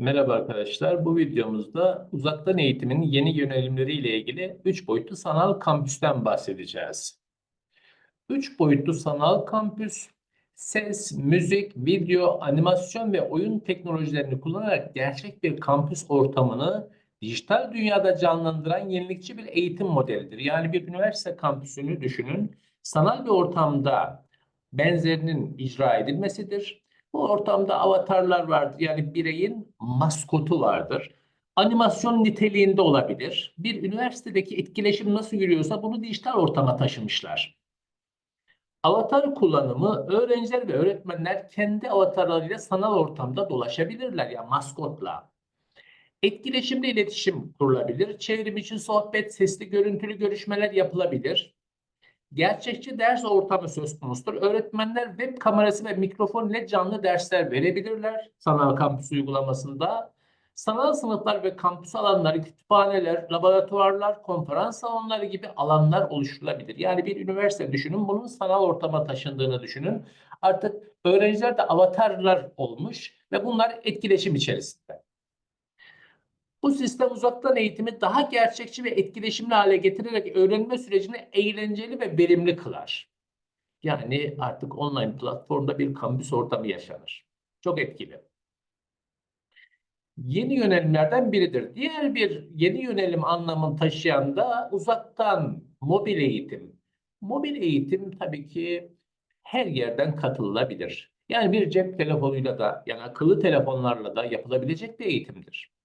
Merhaba arkadaşlar. Bu videomuzda uzaktan eğitimin yeni yönelimleri ile ilgili 3 boyutlu sanal kampüsten bahsedeceğiz. 3 boyutlu sanal kampüs, ses, müzik, video, animasyon ve oyun teknolojilerini kullanarak gerçek bir kampüs ortamını dijital dünyada canlandıran yenilikçi bir eğitim modelidir. Yani bir üniversite kampüsünü düşünün. Sanal bir ortamda benzerinin icra edilmesidir. Bu ortamda avatarlar vardır. Yani bireyin maskotu vardır. Animasyon niteliğinde olabilir. Bir üniversitedeki etkileşim nasıl yürüyorsa bunu dijital ortama taşımışlar. Avatar kullanımı öğrenciler ve öğretmenler kendi avatarlarıyla sanal ortamda dolaşabilirler ya maskotla. Etkileşimli iletişim kurulabilir. Çevrim içi sohbet, sesli görüntülü görüşmeler yapılabilir. Gerçekçi ders ortamı söz konusudur. Öğretmenler web kamerası ve mikrofon ile canlı dersler verebilirler sanal kampüs uygulamasında. Sanal sınıflar ve kampüs alanları, kütüphaneler, laboratuvarlar, konferans salonları gibi alanlar oluşturulabilir. Yani bir üniversite düşünün, bunun sanal ortama taşındığını düşünün. Artık öğrenciler de avatarlar olmuş ve bunlar etkileşim içerisinde. Bu sistem uzaktan eğitimi daha gerçekçi ve etkileşimli hale getirerek öğrenme sürecini eğlenceli ve verimli kılar. Yani artık online platformda bir kampüs ortamı yaşanır. Çok etkili. Yeni yönelimlerden biridir. Diğer bir yeni yönelim anlamını taşıyan da uzaktan mobil eğitim. Mobil eğitim tabii ki her yerden katılabilir. Yani bir cep telefonuyla da yani akıllı telefonlarla da yapılabilecek bir eğitimdir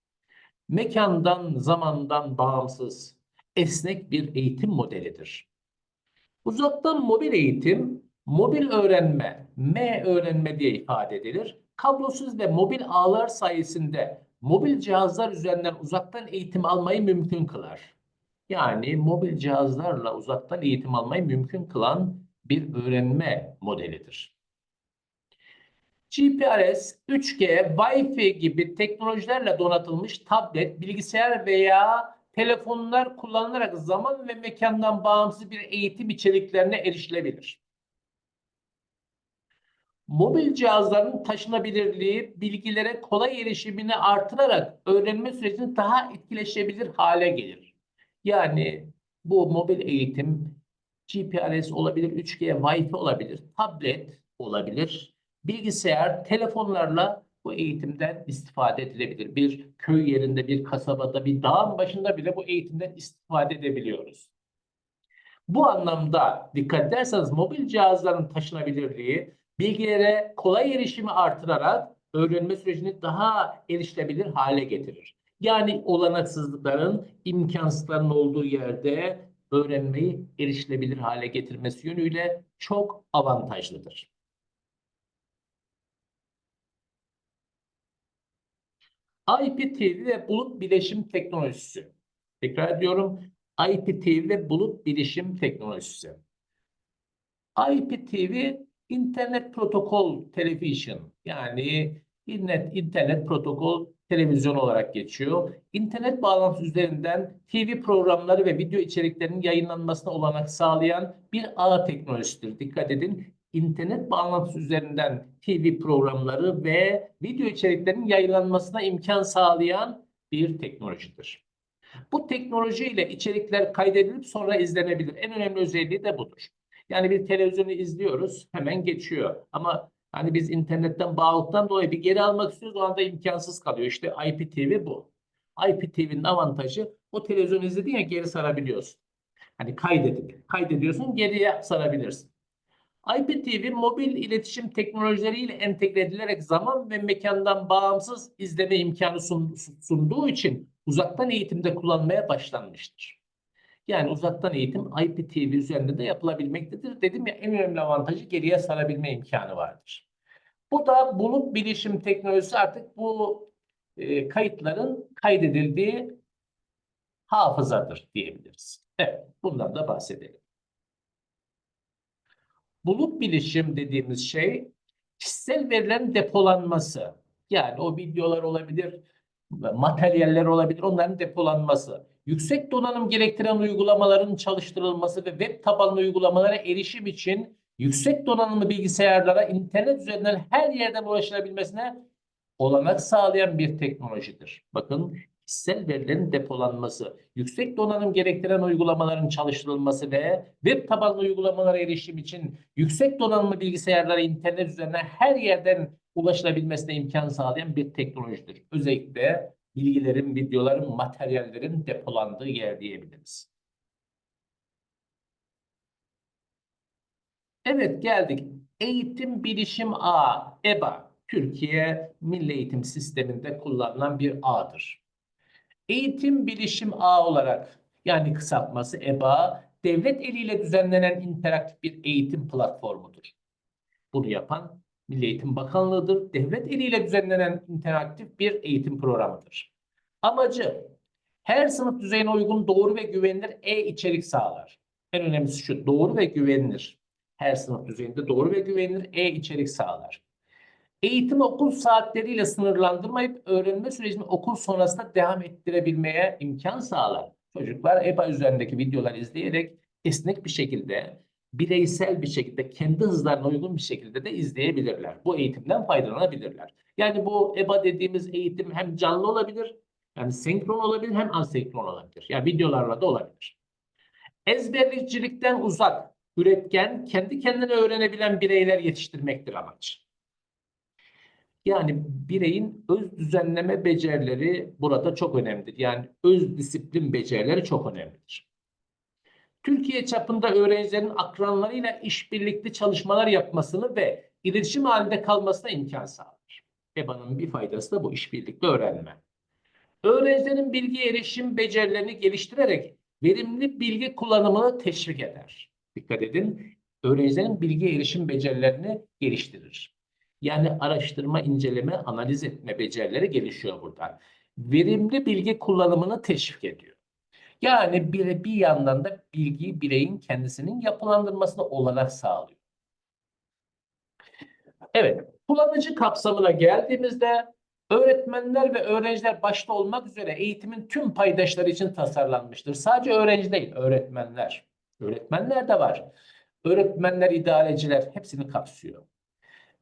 mekandan, zamandan bağımsız, esnek bir eğitim modelidir. Uzaktan mobil eğitim, mobil öğrenme, M öğrenme diye ifade edilir. Kablosuz ve mobil ağlar sayesinde mobil cihazlar üzerinden uzaktan eğitim almayı mümkün kılar. Yani mobil cihazlarla uzaktan eğitim almayı mümkün kılan bir öğrenme modelidir. GPRS, 3G, Wi-Fi gibi teknolojilerle donatılmış tablet, bilgisayar veya telefonlar kullanılarak zaman ve mekandan bağımsız bir eğitim içeriklerine erişilebilir. Mobil cihazların taşınabilirliği, bilgilere kolay erişimini artırarak öğrenme sürecini daha etkileşebilir hale gelir. Yani bu mobil eğitim GPRS olabilir, 3G, Wi-Fi olabilir, tablet olabilir, bilgisayar, telefonlarla bu eğitimden istifade edilebilir. Bir köy yerinde, bir kasabada, bir dağın başında bile bu eğitimden istifade edebiliyoruz. Bu anlamda dikkat ederseniz mobil cihazların taşınabilirliği, bilgilere kolay erişimi artırarak öğrenme sürecini daha erişilebilir hale getirir. Yani olanaksızlıkların, imkansızların olduğu yerde öğrenmeyi erişilebilir hale getirmesi yönüyle çok avantajlıdır. IPTV ve bulut bilişim teknolojisi. Tekrar ediyorum. IPTV ve bulut bilişim teknolojisi. IPTV internet protokol television yani internet internet protokol televizyon olarak geçiyor. İnternet bağlantısı üzerinden TV programları ve video içeriklerinin yayınlanmasına olanak sağlayan bir ağ teknolojisidir. Dikkat edin internet bağlantısı üzerinden TV programları ve video içeriklerinin yayınlanmasına imkan sağlayan bir teknolojidir. Bu teknolojiyle içerikler kaydedilip sonra izlenebilir. En önemli özelliği de budur. Yani bir televizyonu izliyoruz hemen geçiyor. Ama hani biz internetten bağlılıktan dolayı bir geri almak istiyoruz o anda imkansız kalıyor. İşte IPTV bu. IPTV'nin avantajı o televizyonu izlediğin ya geri sarabiliyorsun. Hani kaydedip kaydediyorsun geriye sarabilirsin. IPTV mobil iletişim teknolojileriyle entegre edilerek zaman ve mekandan bağımsız izleme imkanı sunduğu için uzaktan eğitimde kullanmaya başlanmıştır. Yani uzaktan eğitim IPTV üzerinde de yapılabilmektedir. Dedim ya en önemli avantajı geriye sarabilme imkanı vardır. Bu da bulut bilişim teknolojisi artık bu e, kayıtların kaydedildiği hafızadır diyebiliriz. Evet, bundan da bahsedelim. Bulut bilişim dediğimiz şey kişisel verilerin depolanması. Yani o videolar olabilir, materyaller olabilir, onların depolanması. Yüksek donanım gerektiren uygulamaların çalıştırılması ve web tabanlı uygulamalara erişim için yüksek donanımlı bilgisayarlara internet üzerinden her yerden ulaşılabilmesine olanak sağlayan bir teknolojidir. Bakın kişisel verilerin depolanması, yüksek donanım gerektiren uygulamaların çalıştırılması ve web tabanlı uygulamalara erişim için yüksek donanımlı bilgisayarlara internet üzerinden her yerden ulaşılabilmesine imkan sağlayan bir teknolojidir. Özellikle bilgilerin, videoların, materyallerin depolandığı yer diyebiliriz. Evet geldik. Eğitim Bilişim Ağı, EBA, Türkiye Milli Eğitim Sistemi'nde kullanılan bir ağdır. Eğitim Bilişim Ağı olarak yani kısaltması EBA, devlet eliyle düzenlenen interaktif bir eğitim platformudur. Bunu yapan Milli Eğitim Bakanlığı'dır. Devlet eliyle düzenlenen interaktif bir eğitim programıdır. Amacı her sınıf düzeyine uygun doğru ve güvenilir e-içerik sağlar. En önemlisi şu doğru ve güvenilir. Her sınıf düzeyinde doğru ve güvenilir e-içerik sağlar. Eğitimi okul saatleriyle sınırlandırmayıp öğrenme sürecini okul sonrasında devam ettirebilmeye imkan sağlar. Çocuklar EBA üzerindeki videoları izleyerek esnek bir şekilde, bireysel bir şekilde, kendi hızlarına uygun bir şekilde de izleyebilirler. Bu eğitimden faydalanabilirler. Yani bu EBA dediğimiz eğitim hem canlı olabilir, yani senkron olabilir hem asenkron olabilir. Yani videolarla da olabilir. Ezbercilikten uzak, üretken, kendi kendine öğrenebilen bireyler yetiştirmektir amaç. Yani bireyin öz düzenleme becerileri burada çok önemlidir. Yani öz disiplin becerileri çok önemlidir. Türkiye çapında öğrencilerin akranlarıyla işbirlikli çalışmalar yapmasını ve iletişim halinde kalmasına imkan sağlar. EBA'nın bir faydası da bu işbirlikli öğrenme. Öğrencilerin bilgi erişim becerilerini geliştirerek verimli bilgi kullanımını teşvik eder. Dikkat edin, öğrencilerin bilgi erişim becerilerini geliştirir. Yani araştırma, inceleme, analiz etme becerileri gelişiyor burada. Verimli bilgi kullanımını teşvik ediyor. Yani bir, bir yandan da bilgiyi bireyin kendisinin yapılandırmasına olanak sağlıyor. Evet, kullanıcı kapsamına geldiğimizde öğretmenler ve öğrenciler başta olmak üzere eğitimin tüm paydaşları için tasarlanmıştır. Sadece öğrenci değil, öğretmenler. Öğretmenler de var. Öğretmenler, idareciler hepsini kapsıyor.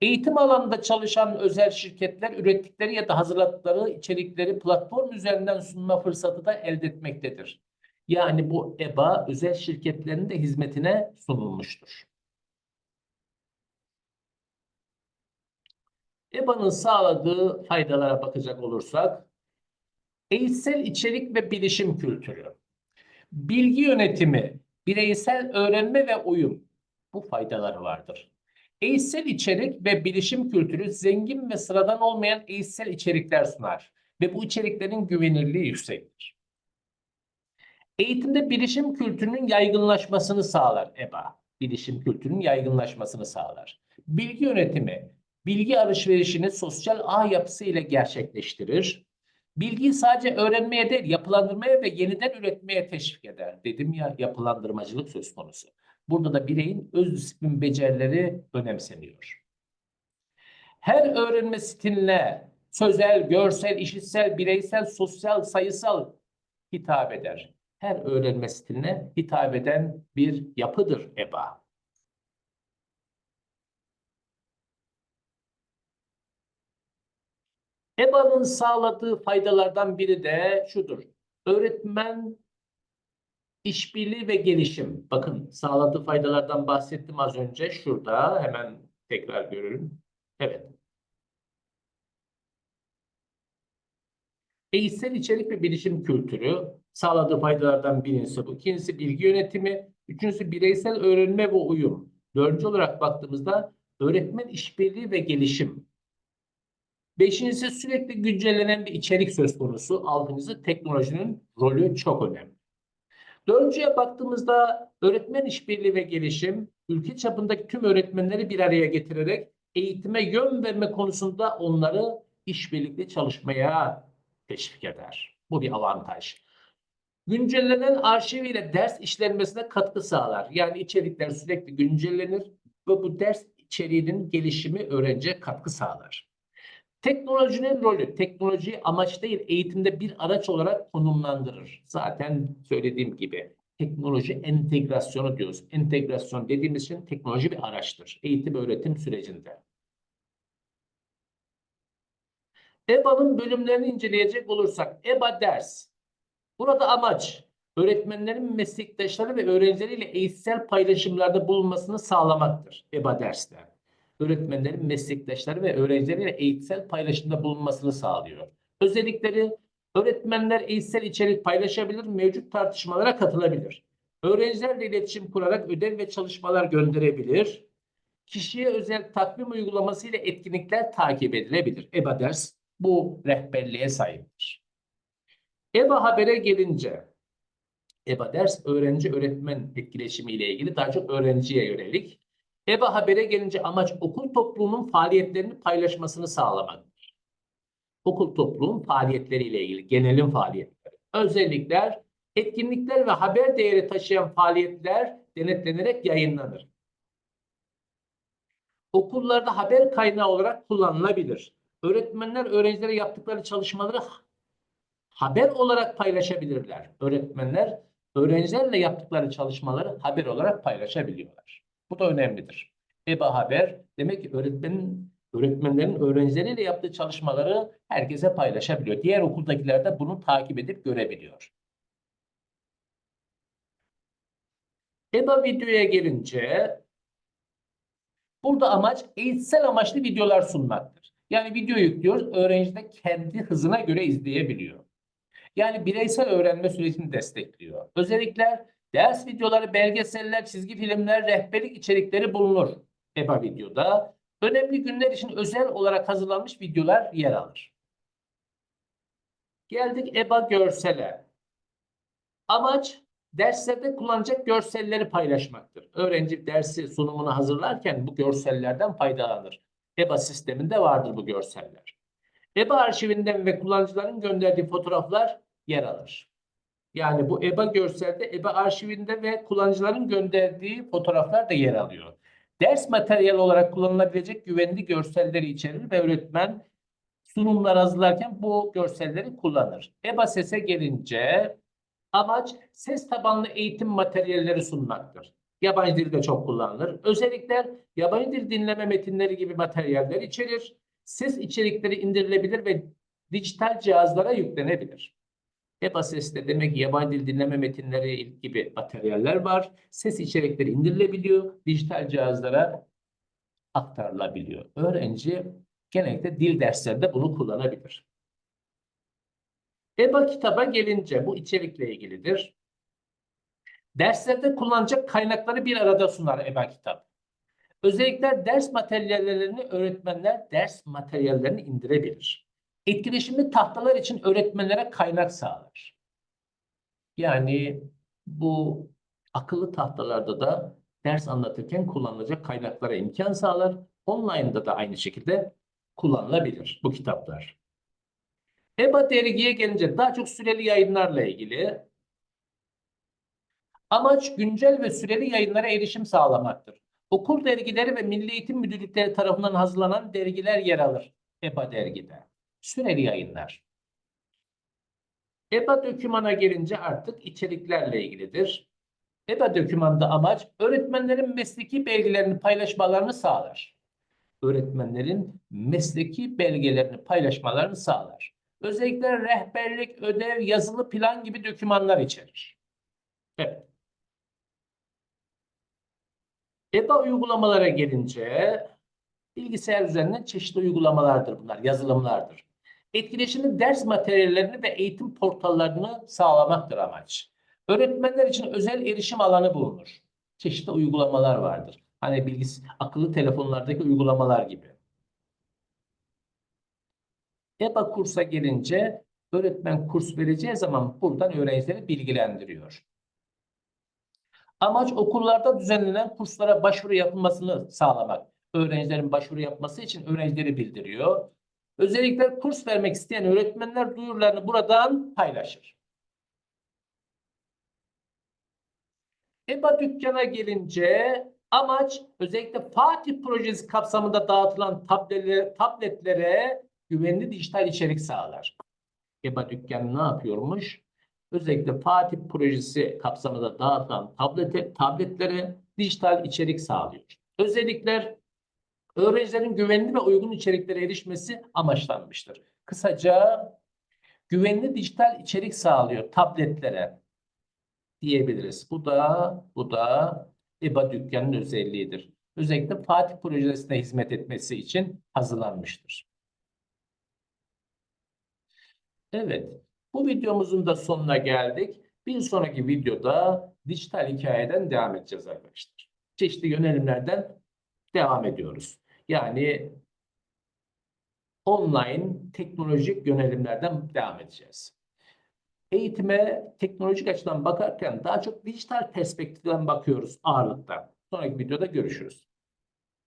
Eğitim alanında çalışan özel şirketler ürettikleri ya da hazırladıkları içerikleri platform üzerinden sunma fırsatı da elde etmektedir. Yani bu EBA özel şirketlerin de hizmetine sunulmuştur. EBA'nın sağladığı faydalara bakacak olursak, eğitsel içerik ve bilişim kültürü, bilgi yönetimi, bireysel öğrenme ve uyum bu faydaları vardır. Eğitsel içerik ve bilişim kültürü zengin ve sıradan olmayan eğitsel içerikler sunar ve bu içeriklerin güvenirliği yüksektir. Eğitimde bilişim kültürünün yaygınlaşmasını sağlar EBA. Bilişim kültürünün yaygınlaşmasını sağlar. Bilgi yönetimi, bilgi alışverişini sosyal ağ yapısı ile gerçekleştirir. Bilgiyi sadece öğrenmeye değil, yapılandırmaya ve yeniden üretmeye teşvik eder. Dedim ya yapılandırmacılık söz konusu. Burada da bireyin öz disiplin becerileri önemseniyor. Her öğrenme stiline sözel, görsel, işitsel, bireysel, sosyal, sayısal hitap eder. Her öğrenme stiline hitap eden bir yapıdır EBA. EBA'nın sağladığı faydalardan biri de şudur. Öğretmen işbirliği ve gelişim. Bakın sağladığı faydalardan bahsettim az önce. Şurada hemen tekrar görelim. Evet. Eğitsel içerik ve bilişim kültürü sağladığı faydalardan birincisi bu. İkincisi bilgi yönetimi. Üçüncüsü bireysel öğrenme ve uyum. Dördüncü olarak baktığımızda öğretmen işbirliği ve gelişim. Beşincisi sürekli güncellenen bir içerik söz konusu. Altıncısı teknolojinin rolü çok önemli. Dördüncüye baktığımızda öğretmen işbirliği ve gelişim, ülke çapındaki tüm öğretmenleri bir araya getirerek eğitime yön verme konusunda onları işbirlikli çalışmaya teşvik eder. Bu bir avantaj. Güncellenen arşiviyle ders işlenmesine katkı sağlar. Yani içerikler sürekli güncellenir ve bu ders içeriğinin gelişimi öğrenciye katkı sağlar. Teknolojinin rolü, teknolojiyi amaç değil eğitimde bir araç olarak konumlandırır. Zaten söylediğim gibi teknoloji entegrasyonu diyoruz. Entegrasyon dediğimiz için teknoloji bir araçtır. Eğitim öğretim sürecinde. EBA'nın bölümlerini inceleyecek olursak EBA ders. Burada amaç öğretmenlerin meslektaşları ve öğrencileriyle eğitsel paylaşımlarda bulunmasını sağlamaktır. EBA dersler. Öğretmenlerin meslektaşları ve öğrencileriyle eğitsel paylaşımda bulunmasını sağlıyor. Özellikleri öğretmenler eğitsel içerik paylaşabilir, mevcut tartışmalara katılabilir. Öğrencilerle iletişim kurarak ödev ve çalışmalar gönderebilir. Kişiye özel takvim uygulaması ile etkinlikler takip edilebilir. EBA ders bu rehberliğe sahiptir. EBA habere gelince, EBA ders öğrenci öğretmen etkileşimi ile ilgili daha çok öğrenciye yönelik. EBA habere gelince amaç okul topluluğunun faaliyetlerini paylaşmasını sağlamaktır. Okul topluluğun faaliyetleriyle ilgili, genelin faaliyetleri. Özellikler, etkinlikler ve haber değeri taşıyan faaliyetler denetlenerek yayınlanır. Okullarda haber kaynağı olarak kullanılabilir. Öğretmenler öğrencilere yaptıkları çalışmaları haber olarak paylaşabilirler. Öğretmenler öğrencilerle yaptıkları çalışmaları haber olarak paylaşabiliyorlar. Bu da önemlidir. EBA haber demek ki öğretmenin öğretmenlerin öğrencileriyle yaptığı çalışmaları herkese paylaşabiliyor. Diğer okuldakiler de bunu takip edip görebiliyor. EBA videoya gelince burada amaç eğitsel amaçlı videolar sunmaktır. Yani video yüklüyoruz, öğrenci de kendi hızına göre izleyebiliyor. Yani bireysel öğrenme sürecini destekliyor. Özellikler ders videoları, belgeseller, çizgi filmler, rehberlik içerikleri bulunur EBA videoda. Önemli günler için özel olarak hazırlanmış videolar yer alır. Geldik EBA görsele. Amaç derslerde kullanacak görselleri paylaşmaktır. Öğrenci dersi sunumunu hazırlarken bu görsellerden faydalanır. EBA sisteminde vardır bu görseller. EBA arşivinden ve kullanıcıların gönderdiği fotoğraflar yer alır. Yani bu EBA görselde EBA arşivinde ve kullanıcıların gönderdiği fotoğraflar da yer alıyor. Ders materyali olarak kullanılabilecek güvenli görselleri içerir ve öğretmen sunumlar hazırlarken bu görselleri kullanır. EBA sese gelince amaç ses tabanlı eğitim materyalleri sunmaktır. Yabancı dilde çok kullanılır. Özellikler yabancı dil dinleme metinleri gibi materyaller içerir. Ses içerikleri indirilebilir ve dijital cihazlara yüklenebilir. EBA sesde demek yabancı dil dinleme metinleri gibi materyaller var. Ses içerikleri indirilebiliyor. Dijital cihazlara aktarılabiliyor. Öğrenci genellikle dil derslerinde bunu kullanabilir. EBA kitaba gelince bu içerikle ilgilidir. Derslerde kullanacak kaynakları bir arada sunar EBA kitap. Özellikle ders materyallerini öğretmenler ders materyallerini indirebilir. Etkileşimli tahtalar için öğretmenlere kaynak sağlar. Yani bu akıllı tahtalarda da ders anlatırken kullanılacak kaynaklara imkan sağlar. Online'da da aynı şekilde kullanılabilir bu kitaplar. EBA dergiye gelince daha çok süreli yayınlarla ilgili. Amaç güncel ve süreli yayınlara erişim sağlamaktır. Okul dergileri ve Milli Eğitim Müdürlükleri tarafından hazırlanan dergiler yer alır EBA dergide. Süreli yayınlar. EBA dokümana gelince artık içeriklerle ilgilidir. EBA dokümanda amaç öğretmenlerin mesleki belgelerini paylaşmalarını sağlar. Öğretmenlerin mesleki belgelerini paylaşmalarını sağlar. Özellikle rehberlik, ödev, yazılı plan gibi dokümanlar içerir. Evet. EBA uygulamalara gelince bilgisayar üzerinden çeşitli uygulamalardır bunlar, yazılımlardır. Etkileşimli ders materyallerini ve eğitim portallarını sağlamaktır amaç. Öğretmenler için özel erişim alanı bulunur. Çeşitli uygulamalar vardır. Hani bilgis akıllı telefonlardaki uygulamalar gibi. EBA kursa gelince öğretmen kurs vereceği zaman buradan öğrencileri bilgilendiriyor. Amaç okullarda düzenlenen kurslara başvuru yapılmasını sağlamak. Öğrencilerin başvuru yapması için öğrencileri bildiriyor. Özellikle kurs vermek isteyen öğretmenler duyurularını buradan paylaşır. EBA dükkana gelince amaç özellikle Fatih projesi kapsamında dağıtılan tabletlere, tabletlere güvenli dijital içerik sağlar. EBA dükkanı ne yapıyormuş? Özellikle Fatih projesi kapsamında dağıtılan tablete, tabletlere dijital içerik sağlıyor. Özellikler öğrencilerin güvenli ve uygun içeriklere erişmesi amaçlanmıştır. Kısaca güvenli dijital içerik sağlıyor tabletlere diyebiliriz. Bu da bu da EBA dükkanının özelliğidir. Özellikle Fatih projesine hizmet etmesi için hazırlanmıştır. Evet, bu videomuzun da sonuna geldik. Bir sonraki videoda dijital hikayeden devam edeceğiz arkadaşlar. Çeşitli yönelimlerden devam ediyoruz. Yani online teknolojik yönelimlerden devam edeceğiz. Eğitime teknolojik açıdan bakarken daha çok dijital perspektiften bakıyoruz ağırlıkta. Sonraki videoda görüşürüz.